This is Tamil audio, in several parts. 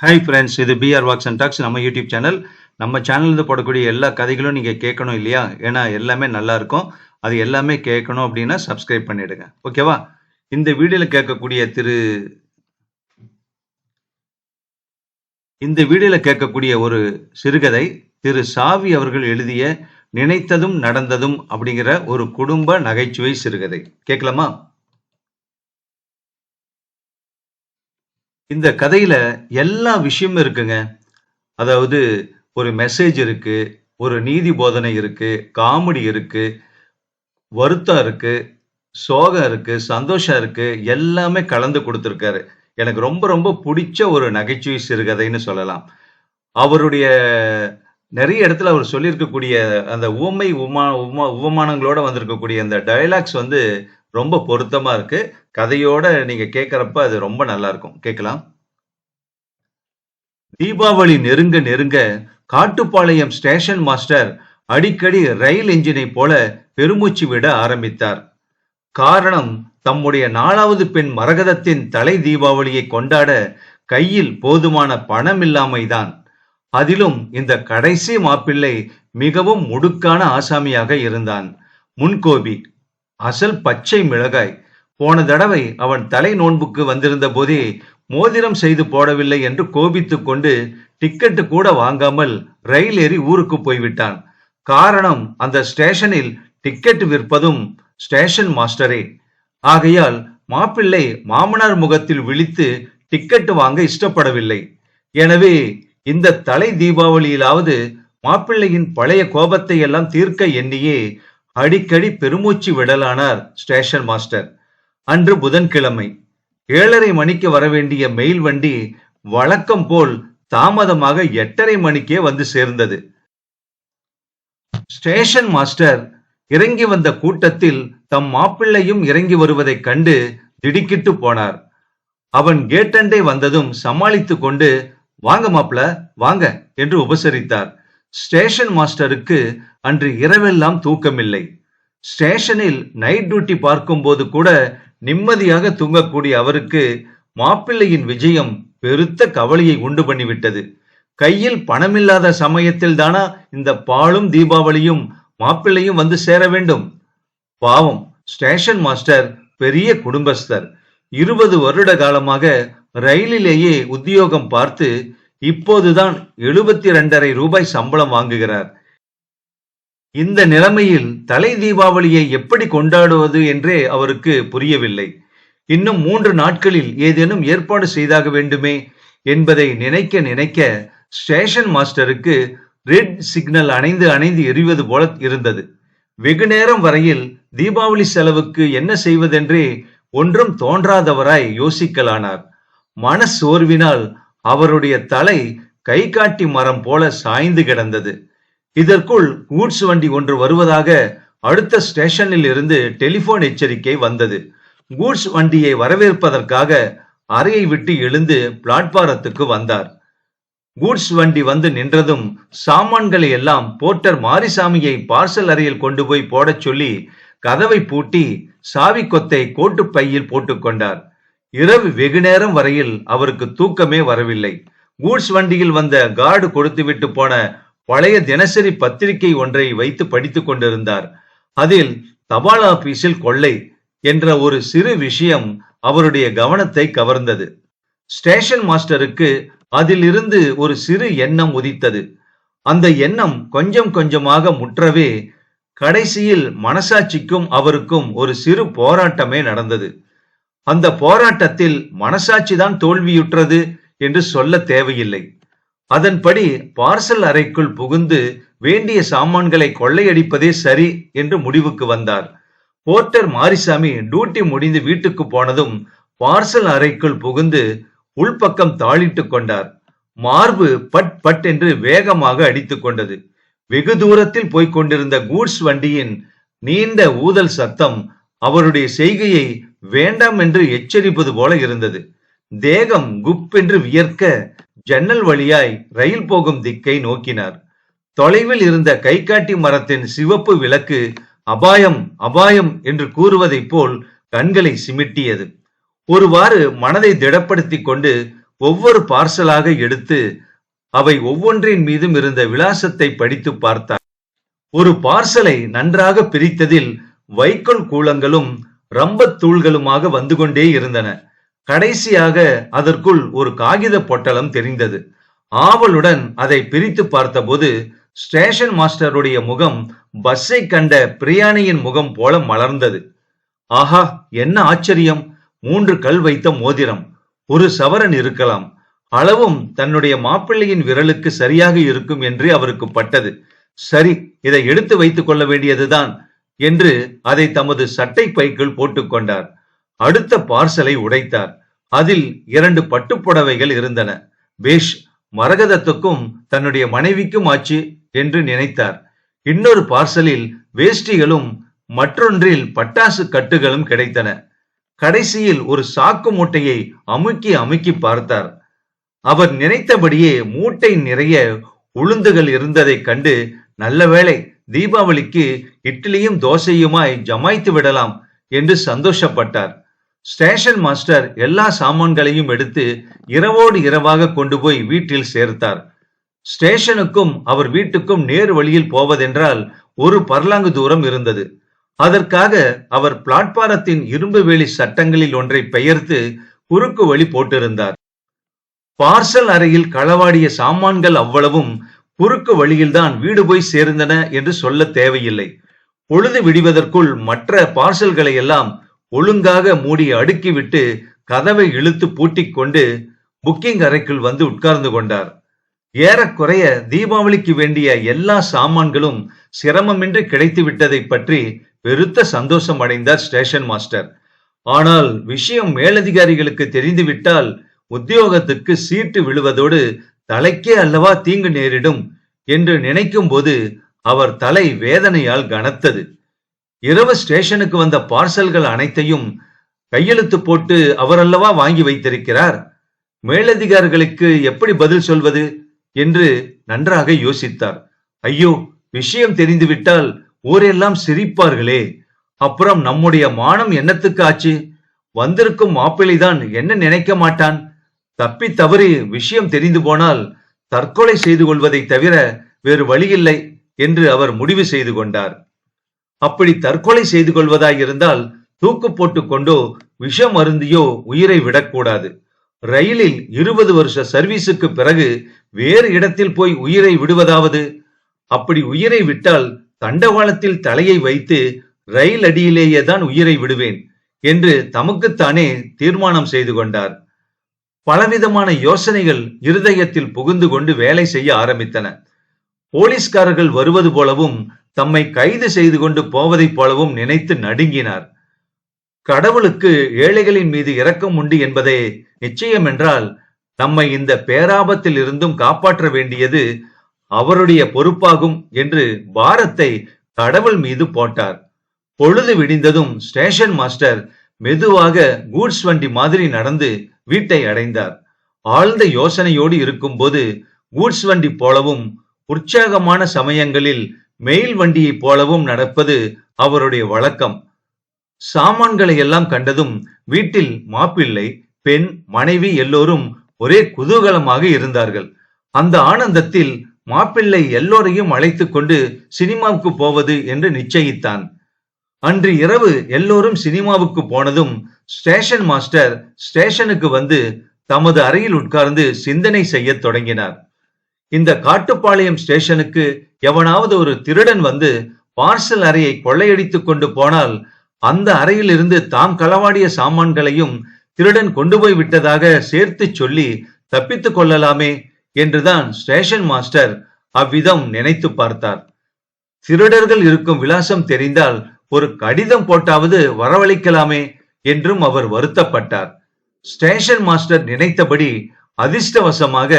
ஹாய் ஃப்ரெண்ட்ஸ் இது பிஆர் வாக்ஸ் அண்ட் டாக்ஸ் நம்ம யூடியூப் சேனல் நம்ம சேனல்லேருந்து போடக்கூடிய எல்லா கதைகளும் நீங்கள் கேட்கணும் இல்லையா? ஏன்னா எல்லாமே நல்லா இருக்கும். அது எல்லாமே கேட்கணும் அப்படின்னா சப்ஸ்கிரைப் பண்ணிடுங்க. ஓகேவா இந்த வீடியோவில் கேட்கக்கூடிய திரு இந்த வீடியோவில் கேட்கக்கூடிய ஒரு சிறுகதை திரு சாவி அவர்கள் எழுதிய நினைத்ததும் நடந்ததும் அப்படிங்கிற ஒரு குடும்ப நகைச்சுவை சிறுகதை. கேட்கலாமா? இந்த கதையில எல்லா விஷயமும் இருக்குங்க. அதாவது ஒரு மெசேஜ் இருக்கு ஒரு நீதி போதனை இருக்கு காமெடி இருக்கு வருத்தம் இருக்கு சோகம் இருக்கு சந்தோஷம் இருக்கு எல்லாமே கலந்து கொடுத்துருக்காரு. எனக்கு ரொம்ப ரொம்ப பிடிச்ச ஒரு நகைச்சுவை சிறுகதைன்னு சொல்லலாம். அவருடைய நிறைய இடத்துல அவர் சொல்லியிருக்கக்கூடிய அந்த உவமை உமா உமா உவமானங்களோட வந்திருக்கக்கூடிய அந்த டயலாக்ஸ் வந்து ரொம்ப பொருத்தமா இருக்கு. கதையோட நீங்க கேட்கறப்ப அது ரொம்ப நல்லா இருக்கும். கேட்கலாம். தீபாவளி நெருங்க நெருங்க காட்டுப்பாளையம் ஸ்டேஷன் மாஸ்டர் அடிக்கடி ரயில் என்ஜினை போல பெருமூச்சு விட ஆரம்பித்தார். காரணம் தம்முடைய நாலாவது பெண் மரகதத்தின் தலை தீபாவளியை கொண்டாட கையில் போதுமான பணம் இல்லாமைதான் அதிலும் இந்த கடைசி மாப்பிள்ளை மிகவும் முடுக்கான ஆசாமியாக இருந்தான். முன்கோபி அசல் பச்சை மிளகாய். போன தடவை அவன் தலை நோன்புக்கு வந்திருந்த போதே மோதிரம் செய்து போடவில்லை என்று கோபித்துக் கொண்டு டிக்கெட்டு கூட வாங்காமல் ரயில் ஏறி ஊருக்கு போய்விட்டான். காரணம் அந்த ஸ்டேஷனில் டிக்கெட் விற்பதும் ஸ்டேஷன் மாஸ்டரே. ஆகையால் மாப்பிள்ளை மாமனார் முகத்தில் விழித்து டிக்கெட் வாங்க இஷ்டப்படவில்லை. எனவே இந்த தலை தீபாவளியிலாவது மாப்பிள்ளையின் பழைய கோபத்தை எல்லாம் தீர்க்க எண்ணியே அடிக்கடி பெருமூச்சு விடலானார் ஸ்டேஷன் மாஸ்டர். அன்று புதன்கிழமை. ஏழரை மணிக்கு வரவேண்டிய மெயில் வண்டி வழக்கம் போல் தாமதமாக எட்டரை மணிக்கே வந்து சேர்ந்தது. ஸ்டேஷன் மாஸ்டர் இறங்கி வந்த கூட்டத்தில் தம் மாப்பிள்ளையும் இறங்கி வருவதைக் கண்டு திடுக்கிட்டு போனார். அவன் கேட்டண்டே வந்ததும் சமாளித்துக் கொண்டு வாங்க மாப்பிள வாங்க என்று உபசரித்தார். ஸ்டேஷன் மாஸ்டருக்கு அன்று இரவெல்லாம் தூக்கமில்லை. ஸ்டேஷனில் நைட் டியூட்டி பார்க்கும்போது கூட நிம்மதியாக தூங்கக்கூடிய அவருக்கு மாப்பிள்ளையின் விஜயம் பெருத்த கவலையை உண்டு பண்ணிவிட்டது. கையில் பணமில்லாத சமயத்தில் தானா இந்த பாலும் தீபாவளியும் மாப்பிள்ளையும் வந்து சேர வேண்டும்? பாவம் ஸ்டேஷன் மாஸ்டர் பெரிய குடும்பஸ்தர். இருபது வருட காலமாக ரயிலிலேயே உத்தியோகம் பார்த்து இப்போதுதான் எழுபத்தி இரண்டரை ரூபாய் சம்பளம் வாங்குகிறார். இந்த நிலைமையில் தலை தீபாவளியை எப்படி கொண்டாடுவது என்றே அவருக்கு புரியவில்லை. இன்னும் மூன்று நாட்களில் ஏதேனும் ஏற்பாடு செய்தாக வேண்டுமே என்பதை நினைக்க நினைக்க ஸ்டேஷன் மாஸ்டருக்கு ரெட் சிக்னல் அணைந்து அணைந்து எரிவது போல இருந்தது. வெகு நேரம் வரையில் தீபாவளி செலவுக்கு என்ன செய்வதென்றே ஒன்றும் தோன்றாதவராய் யோசிக்கலானார். மன சோர்வினால் அவருடைய தலை கை காட்டி மரம் போல சாய்ந்து கிடந்தது. இதற்குள் கூட்ஸ் வண்டி ஒன்று வருவதாக அடுத்த ஸ்டேஷனில் இருந்து டெலிபோன் எச்சரிக்கை வந்தது. கூட்ஸ் வண்டியை வரவேற்பதற்காக அறையை விட்டு எழுந்து பிளாட்பாரத்துக்கு வந்தார். கூட்ஸ் வண்டி வந்து நின்றதும் சாமான்களை எல்லாம் போர்ட்டர் மாரிசாமியை பார்சல் அறையில் கொண்டு போய் போடச் சொல்லி கதவை பூட்டி சாவி கொத்தை கோட்டு பையில் போட்டுக்கொண்டார் இரவு வெகு நேரம் வரையில் அவருக்கு தூக்கமே வரவில்லை. கூட்ஸ் வண்டியில் வந்த கார்டு கொடுத்துவிட்டு போன பழைய தினசரி பத்திரிகை ஒன்றை வைத்து படித்துக் கொண்டிருந்தார். அதில் தபால் ஆபீஸில் கொள்ளை என்ற ஒரு சிறு விஷயம் அவருடைய கவனத்தை கவர்ந்தது. ஸ்டேஷன் மாஸ்டருக்கு அதிலிருந்து ஒரு சிறு எண்ணம் உதித்தது. அந்த எண்ணம் கொஞ்சம் கொஞ்சமாக முற்றவே கடைசியில் மனசாட்சிக்கும் அவருக்கும் ஒரு சிறு போராட்டமே நடந்தது. அந்த போராட்டத்தில் மனசாட்சி தான் தோல்வியுற்றது என்று சொல்ல தேவையில்லை. அதன்படி பார்சல் அறைக்குள் புகுந்து வேண்டிய சாமான்களை கொள்ளையடிப்பதே சரி என்று முடிவுக்கு வந்தார். போர்ட்டர் மாரிசாமி டியூட்டி முடிந்து வீட்டுக்கு போனதும் பார்சல் அறைக்குள் புகுந்து உள்பக்கம் தாளிட்டு கொண்டார். மார்பு பட் பட் என்று வேகமாக அடித்துக் கொண்டது. வெகு தூரத்தில் போய்க் கொண்டிருந்த கூட்ஸ் வண்டியின் நீண்ட ஊதல் சத்தம் அவருடைய செய்கையை வேண்டாம் என்று எச்சரிப்பது போல இருந்தது. தேகம் குப்பென்று வியர்க்க ஜன்னல் வழியாய் ரயில் போகும் திக்கை நோக்கினார். தொலைவில் இருந்த கைகாட்டி மரத்தின் சிவப்பு விளக்கு அபாயம் அபாயம் என்று கூறுவதைப் போல் கண்களை சிமிட்டியது. ஒருவாறு மனதை திடப்படுத்திக் கொண்டு ஒவ்வொரு பார்சலாக எடுத்து அவை ஒவ்வொன்றின் மீதும் இருந்த விலாசத்தை படித்து பார்த்தார். ஒரு பார்சலை நன்றாக பிரித்ததில் வைக்கோல் கூலங்களும் ரம்பத் தூள்களுமாக வந்து கொண்டே இருந்தன. கடைசியாக அதற்குள் ஒரு காகித பொட்டலம் தெரிந்தது. ஆவலுடன் அதை பிரித்து பார்த்தபோது ஸ்டேஷன் மாஸ்டருடைய முகம் பஸ்ஸை கண்ட பிரியாணியின் முகம் போல மலர்ந்தது. ஆஹா என்ன ஆச்சரியம்! மூன்று கல் வைத்த மோதிரம். ஒரு சவரன் இருக்கலாம். அளவும் தன்னுடைய மாப்பிள்ளையின் விரலுக்கு சரியாக இருக்கும் என்று அவருக்கு பட்டது. சரி இதை எடுத்து வைத்துக் கொள்ள வேண்டியதுதான். என்று அதை தமது சட்டை பைக்குள் போட்டுக்கொண்டார் அடுத்த பார்சலை உடைத்தார். அதில் இரண்டு பட்டுப்புடவைகள் இருந்தன. பேஷ் மரகதத்துக்கும் தன்னுடைய மனைவிக்கும் ஆச்சு என்று நினைத்தார். இன்னொரு பார்சலில் வேஷ்டிகளும் மற்றொன்றில் பட்டாசு கட்டுகளும் கிடைத்தன. கடைசியில் ஒரு சாக்கு மூட்டையை அமுக்கி அமுக்கி பார்த்தார். அவர் நினைத்தபடியே மூட்டை நிறைய உளுந்துகள் இருந்ததைக் கண்டு நல்ல வேளை தீபாவளிக்கு இட்லியும் தோசையுமாய் ஜமாய்த்து விடலாம் என்று சந்தோஷப்பட்டார். ஸ்டேஷன் மாஸ்டர் எல்லா சாமான்களையும் எடுத்து இரவோடு இரவாக கொண்டு போய் வீட்டில் சேர்த்தார். ஸ்டேஷனுக்கும் அவர் வீட்டுக்கும் நேர் வழியில் போவதென்றால் ஒரு பர்லாங்கு தூரம் இருந்தது. அதற்காக அவர் பிளாட்பாரத்தின் இரும்பு வேலி சட்டங்களில் ஒன்றை பெயர்த்து குறுக்கு வழி போட்டிருந்தார். பார்சல் அறையில் களவாடிய சாமான்கள் அவ்வளவும் குறுக்கு வழியில்தான் வீடு போய் சேர்ந்தன என்று சொல்ல தேவையில்லை. பொழுது விடிவதற்குள் மற்ற பார்சல்களை எல்லாம் ஒழுங்காக மூடி அடுக்கிவிட்டு கதவை இழுத்து பூட்டிக் கொண்டு புக்கிங் அறைக்குள் வந்து உட்கார்ந்து கொண்டார். ஏறக்குறைய தீபாவளிக்கு வேண்டிய எல்லா சாமான்களும் சிரமமின்றி கிடைத்து விட்டதை பற்றி பெருத்த சந்தோஷம் அடைந்தார் ஸ்டேஷன் மாஸ்டர். ஆனால் விஷயம் மேலதிகாரிகளுக்கு தெரிந்துவிட்டால் உத்தியோகத்துக்கு சீட்டு விழுவதோடு தலைக்கே அல்லவா தீங்கு நேரிடும் என்று நினைக்கும் போது அவர் தலை வேதனையால் கனத்தது. இரவு ஸ்டேஷனுக்கு வந்த பார்சல்கள் அனைத்தையும் கையெழுத்து போட்டு அவரல்லவா வாங்கி வைத்திருக்கிறார். மேலதிகாரிகளுக்கு எப்படி பதில் சொல்வது? என்று நன்றாக யோசித்தார். ஐயோ விஷயம் தெரிந்துவிட்டால் ஊரெல்லாம் சிரிப்பார்களே. அப்புறம் நம்முடைய மானம் என்னத்துக்கு ஆச்சு? வந்திருக்கும் மாப்பிள்ளைதான் என்ன நினைக்க மாட்டான்? தப்பி தவறி விஷயம் தெரிந்து போனால் தற்கொலை செய்து கொள்வதை தவிர வேறு வழியில்லை என்று அவர் முடிவு செய்து கொண்டார். அப்படி தற்கொலை செய்து கொள்வதாயிருந்தால் தூக்கு போட்டு கொண்டோ விஷம் அருந்தியோ உயிரை விடக்கூடாது. ரயிலில் இருபது வருஷ சர்வீஸுக்கு பிறகு வேறு இடத்தில் போய் உயிரை விடுவதாவது? அப்படி உயிரை விட்டால் தண்டவாளத்தில் தலையை வைத்து ரயில் அடியிலேயே தான் உயிரை விடுவேன் என்று தமக்குத்தானே தீர்மானம் செய்து கொண்டார். பலவிதமான யோசனைகள் இருதயத்தில் புகுந்து கொண்டு வேலை செய்ய ஆரம்பித்தன. போலீஸ்காரர்கள் வருவது போலவும் தம்மை கைது செய்து கொண்டு போவதைப் போலவும் நினைத்து நடுங்கினார். கடவுளுக்கு ஏழைகளின் மீது இரக்கம் உண்டு என்பதே நிச்சயம் என்றால் நம்மை இந்த பேராபத்தில் இருந்தும் காப்பாற்ற வேண்டியது அவருடைய பொறுப்பாகும் என்று பாரத்தை கடவுள் மீது போட்டார். பொழுது விடிந்ததும் ஸ்டேஷன் மாஸ்டர் மெதுவாக கூட்ஸ் வண்டி மாதிரி நடந்து வீட்டை அடைந்தார். ஆழ்ந்த யோசனையோடு இருக்கும்போது கூட்ஸ் வண்டி போலவும் உற்சாகமான சமயங்களில் மெயில் வண்டியைப் போலவும் நடப்பது அவருடைய வழக்கம். சாமான்களை எல்லாம் கண்டதும் வீட்டில் மாப்பிள்ளை பெண் மனைவி எல்லோரும் ஒரே குதூகலமாக இருந்தார்கள். அந்த ஆனந்தத்தில் மாப்பிள்ளை எல்லோரையும் அழைத்துக் கொண்டு சினிமாவுக்கு போவது என்று நிச்சயித்தான். அன்று இரவு எல்லோரும் சினிமாவுக்கு போனதும் ஸ்டேஷன் மாஸ்டர் ஸ்டேஷனுக்கு வந்து தமது அறையில் உட்கார்ந்து சிந்தனை செய்ய தொடங்கினார். இந்த காட்டுப்பாளையம் ஸ்டேஷனுக்கு எவனாவது ஒரு திருடன் வந்து பார்சல் அறையை கொள்ளையடித்துக் கொண்டு போனால் அந்த அறையில் இருந்து தாம் களவாடிய சாமான்களையும் திருடன் கொண்டு போய் விட்டதாக சேர்த்து சொல்லி தப்பித்துக் கொள்ளலாமே என்றுதான் ஸ்டேஷன் மாஸ்டர் அவ்விதம் நினைத்து பார்த்தார். திருடர்கள் இருக்கும் விலாசம் தெரிந்தால் ஒரு கடிதம் போட்டாவது வரவழைக்கலாமே என்றும் அவர் வருத்தப்பட்டார். ஸ்டேஷன் மாஸ்டர் நினைத்தபடி அதிர்ஷ்டவசமாக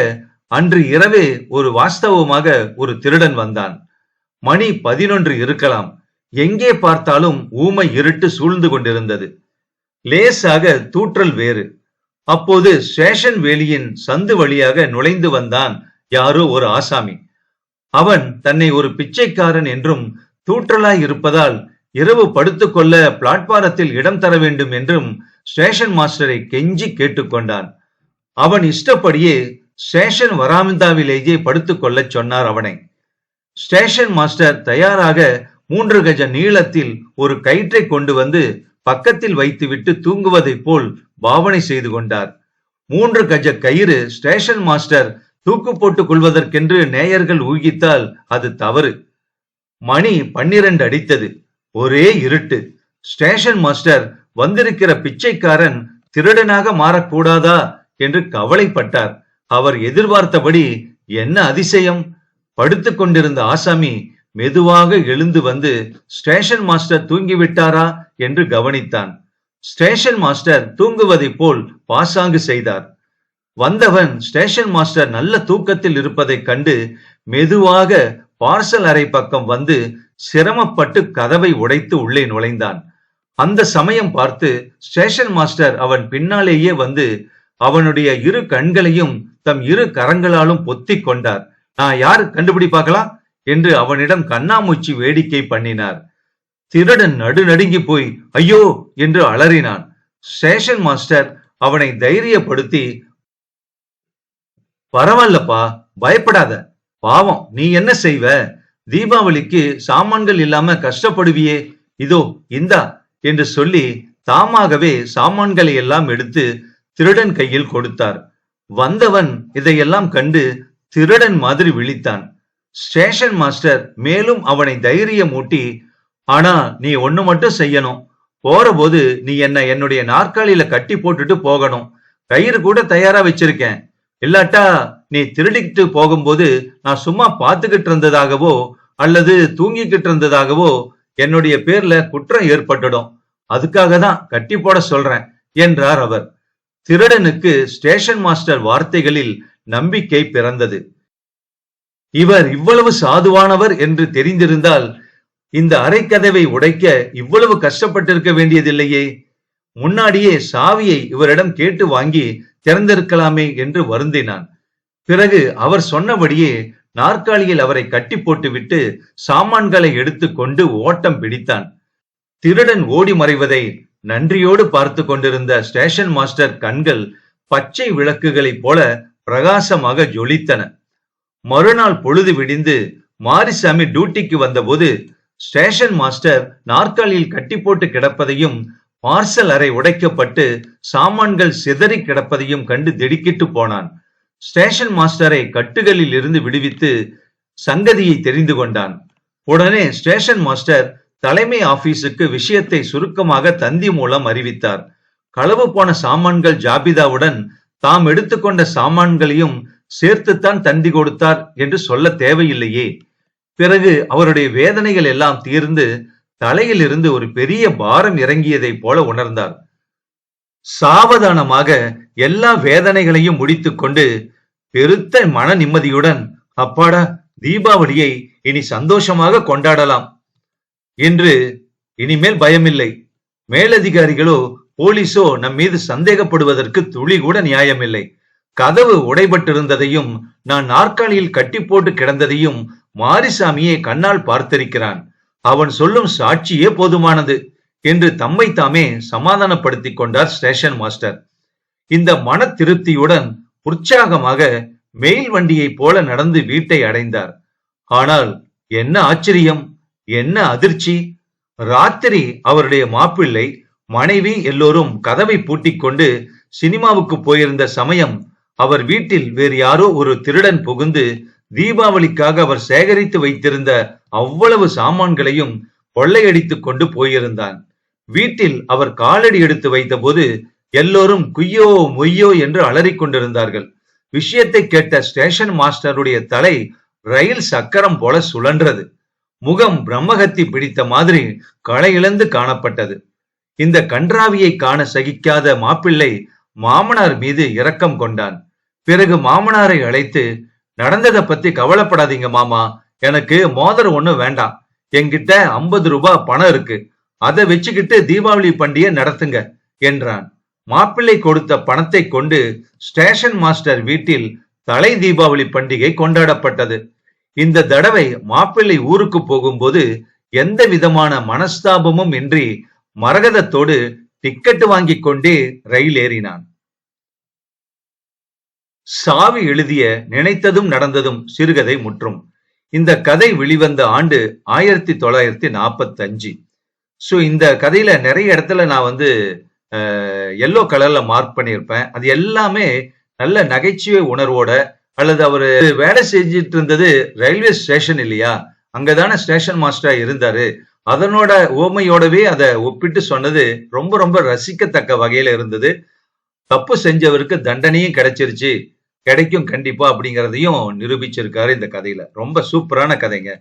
அன்று இரவே ஒரு வாஸ்தவமாக ஒரு திருடன் வந்தான். மணி பதினொன்று இருக்கலாம். எங்கே பார்த்தாலும் ஊமை இருட்டு சூழ்ந்து கொண்டிருந்தது. லேசாக தூற்றல் வேறு. அப்போது ஸ்டேஷன் வேலியின் சந்து வழியாக நுழைந்து வந்தான் யாரோ ஒரு ஆசாமி. அவன் தன்னை ஒரு பிச்சைக்காரன் என்றும் தூற்றலாய் இருப்பதால் இரவு படுத்துக்கொள்ள பிளாட்பாரத்தில் இடம் தர வேண்டும் என்றும் ஸ்டேஷன் மாஸ்டரை கெஞ்சி கேட்டுக்கொண்டான் அவன் இஷ்டப்படியே ஸ்டேஷன் வராமந்தாவிலேயே படுத்துக் கொள்ளச் சொன்னார் அவனை. ஸ்டேஷன் மாஸ்டர் தயாராக மூன்று கஜ நீளத்தில் ஒரு கயிற்றை கொண்டு வந்து பக்கத்தில் வைத்துவிட்டு தூங்குவதைப் போல் பாவனை செய்து கொண்டார். மூன்று கஜ கயிறு ஸ்டேஷன் மாஸ்டர் தூக்கு போட்டுக் கொள்வதற்கென்று நேயர்கள் ஊகித்தால் அது தவறு. மணி பன்னிரண்டு அடித்தது. ஒரே இருட்டு. ஸ்டேஷன் மாஸ்டர் வந்திருக்கிற பிச்சைக்காரன் திருடனாக மாறக்கூடாதா என்று கவலைப்பட்டார். அவர் எதிர்பார்த்தபடி என்ன அதிசயம்? படுத்துக் கொண்டிருந்த ஆசாமி மெதுவாக எழுந்து வந்து ஸ்டேஷன் மாஸ்டர் தூங்கிவிட்டாரா என்று கவனித்தான். ஸ்டேஷன் மாஸ்டர் தூங்குவதைப் போல் பாசாங்கு செய்தார். வந்தவன் ஸ்டேஷன் மாஸ்டர் நல்ல தூக்கத்தில் இருப்பதைக் கண்டு மெதுவாக பார்சல் அறை பக்கம் வந்து சிரமப்பட்டு கதவை உடைத்து உள்ளே நுழைந்தான். அந்த சமயம் பார்த்து ஸ்டேஷன் மாஸ்டர் அவன் பின்னாலேயே வந்து அவனுடைய இரு கண்களையும் தம் இரு கரங்களாலும் பொத்தி கொண்டார். நான் யாரு? கண்டுபிடி பார்க்கலாம் என்று அவனிடம் கண்ணாமூச்சி வேடிக்கை பண்ணினார். திருடன் நடுநடுங்கி போய் ஐயோ! என்று அலறினான். ஸ்டேஷன் மாஸ்டர் அவனை தைரியப்படுத்தி பரவாயில்லப்பா பயப்படாத. பாவம் நீ என்ன செய்வ? தீபாவளிக்கு சாமான்கள் இல்லாம கஷ்டப்படுவியே. இதோ இந்தா என்று சொல்லி தாமாகவே சாமான்களை எல்லாம் எடுத்து திருடன் கையில் கொடுத்தார். வந்தவன் இதையெல்லாம் கண்டு திருடன் மாதிரி விழித்தான். ஸ்டேஷன் மாஸ்டர் மேலும் அவனை தைரியம் ஊட்டி ஆனா நீ ஒண்ணு மட்டும் செய்யணும். போறபோது நீ என்ன என்னுடைய நாற்காலியில கட்டி போட்டுட்டு போகணும். கயிறு கூட தயாரா வச்சிருக்கேன். இல்லாட்டா நீ திருடிக்கிட்டு போகும்போது நான் சும்மா பார்த்துக்கிட்டு இருந்ததாகவோ அல்லது தூங்கிக்கிட்டு இருந்ததாகவோ என்னுடைய பேர்ல குற்றம் ஏற்பட்டுடும். அதுக்காக தான் கட்டி போட சொல்றேன் என்றார் அவர். திருடனுக்கு ஸ்டேஷன் மாஸ்டர் வார்த்தைகளில் நம்பிக்கை பிறந்தது. இவர் இவ்வளவு சாதுவானவர் என்று தெரிந்திருந்தால் இந்த அரைக்கதவை உடைக்க இவ்வளவு கஷ்டப்பட்டிருக்க வேண்டியதில்லையே. முன்னாடியே சாவியை இவரிடம் கேட்டு வாங்கி திறந்திருக்கலாமே என்று வருந்தினான். பிறகு அவர் சொன்னபடியே நாற்காலியில் அவரை கட்டி போட்டுவிட்டு சாமான்களை எடுத்துக்கொண்டு ஓட்டம் பிடித்தான். திருடன் ஓடி மறைவதை நன்றியோடு பார்த்து கொண்டிருந்த ஸ்டேஷன் மாஸ்டர் கண்கள் பச்சை விளக்குகளைப் போல பிரகாசமாக ஜொலித்தன. மறுநாள் பொழுது விடிந்து மாரிசாமி டியூட்டிக்கு வந்தபோது ஸ்டேஷன் மாஸ்டர் நாற்காலியில் கட்டி போட்டு கிடப்பதையும் பார்சல் அறை உடைக்கப்பட்டு சாமான்கள் சிதறி கிடப்பதையும் கண்டு திடுக்கிட்டு போனான். ஸ்டேஷன் மாஸ்டரை கட்டுகளில் இருந்து விடுவித்து சங்கதியை தெரிந்து கொண்டான். உடனே ஸ்டேஷன் மாஸ்டர் தலைமை ஆபீஸுக்கு விஷயத்தை சுருக்கமாக தந்தி மூலம் அறிவித்தார். களவு போன சாமான்கள் ஜாபிதாவுடன் தாம் எடுத்துக்கொண்ட சாமான்களையும் சேர்த்துத்தான் தந்தி கொடுத்தார் என்று சொல்ல தேவையில்லையே. பிறகு அவருடைய வேதனைகள் எல்லாம் தீர்ந்து தலையிலிருந்து ஒரு பெரிய பாரம் இறங்கியதைப் போல உணர்ந்தார். சாவதானமாக எல்லா வேதனைகளையும் முடித்துக்கொண்டு பெருத்த மன நிம்மதியுடன் அப்பாடா தீபாவளியை இனி சந்தோஷமாக கொண்டாடலாம் என்று இனிமேல் பயமில்லை. மேலதிகாரிகளோ போலீஸோ நம் மீது சந்தேகப்படுவதற்கு துளி கூட நியாயமில்லை. கதவு உடைபட்டிருந்ததையும் நான் நாற்காலியில் கட்டி போட்டு கிடந்ததையும் மாரிசாமியே கண்ணால் பார்த்திருக்கிறான். அவன் சொல்லும் சாட்சியே போதுமானது. என்று தம்மை தாமே சமாதானப்படுத்திக் கொண்டார் ஸ்டேஷன் மாஸ்டர். இந்த மன திருப்தியுடன் உற்சாகமாக மெயில் வண்டியைப் போல நடந்து வீட்டை அடைந்தார். ஆனால் என்ன ஆச்சரியம் என்ன அதிர்ச்சி. ராத்திரி அவருடைய மாப்பிள்ளை மனைவி எல்லோரும் கதவை பூட்டிக்கொண்டு சினிமாவுக்கு போயிருந்த சமயம் அவர் வீட்டில் வேறு யாரோ ஒரு திருடன் புகுந்து தீபாவளிக்காக அவர் சேகரித்து வைத்திருந்த அவ்வளவு சாமான்களையும் கொள்ளையடித்துக் கொண்டு போயிருந்தான். வீட்டில் அவர் காலடி எடுத்து வைத்தபோது எல்லோரும் குய்யோ மொய்யோ என்று அலறிக்கொண்டிருந்தார்கள் விஷயத்தை கேட்ட ஸ்டேஷன் மாஸ்டருடைய தலை ரயில் சக்கரம் போல சுழன்றது. முகம் பிரம்மகத்தி பிடித்த மாதிரி களையிழந்து காணப்பட்டது. இந்த கன்றாவியை காண சகிக்காத மாப்பிள்ளை மாமனார் மீது இரக்கம் கொண்டான். பிறகு மாமனாரை அழைத்து நடந்ததை பத்தி கவலைப்படாதீங்க மாமா எனக்கு மோதர் ஒண்ணு வேண்டாம். என்கிட்ட ஐம்பது ரூபாய் பணம் இருக்கு. அதை வச்சுக்கிட்டு தீபாவளி பண்டிகை நடத்துங்க என்றான். மாப்பிள்ளை கொடுத்த பணத்தை கொண்டு ஸ்டேஷன் மாஸ்டர் வீட்டில் தலை தீபாவளி பண்டிகை கொண்டாடப்பட்டது. இந்த தடவை மாப்பிள்ளை ஊருக்கு போகும்போது எந்த விதமான மனஸ்தாபமும் இன்றி மரகதத்தோடு டிக்கெட் வாங்கி கொண்டே ரயில் ஏறினான். சாவி எழுதிய நினைத்ததும் நடந்ததும் சிறுகதை முற்றும். இந்த கதை வெளிவந்த ஆண்டு ஆயிரத்தி தொள்ளாயிரத்தி நாற்பத்தி அஞ்சு ஸோ இந்த கதையில நிறைய இடத்துல நான் வந்து எல்லோ கலர்ல மார்க் பண்ணியிருப்பேன். அது எல்லாமே நல்ல நகைச்சுவை உணர்வோட அல்லது அவர் வேலை செஞ்சிட்டு இருந்தது ரயில்வே ஸ்டேஷன் இல்லையா? அங்கதானே ஸ்டேஷன் மாஸ்டரா இருந்தாரு. அதனோட ஓமையோடவே அதை ஒப்பிட்டு சொன்னது ரொம்ப ரொம்ப ரசிக்கத்தக்க வகையில இருந்தது. தப்பு செஞ்சவருக்கு தண்டனையும் கிடைச்சிருச்சு. கிடைக்கும் கண்டிப்பா அப்படிங்கிறதையும் நிரூபிச்சிருக்காரு இந்த கதையில. ரொம்ப சூப்பரான கதைங்க.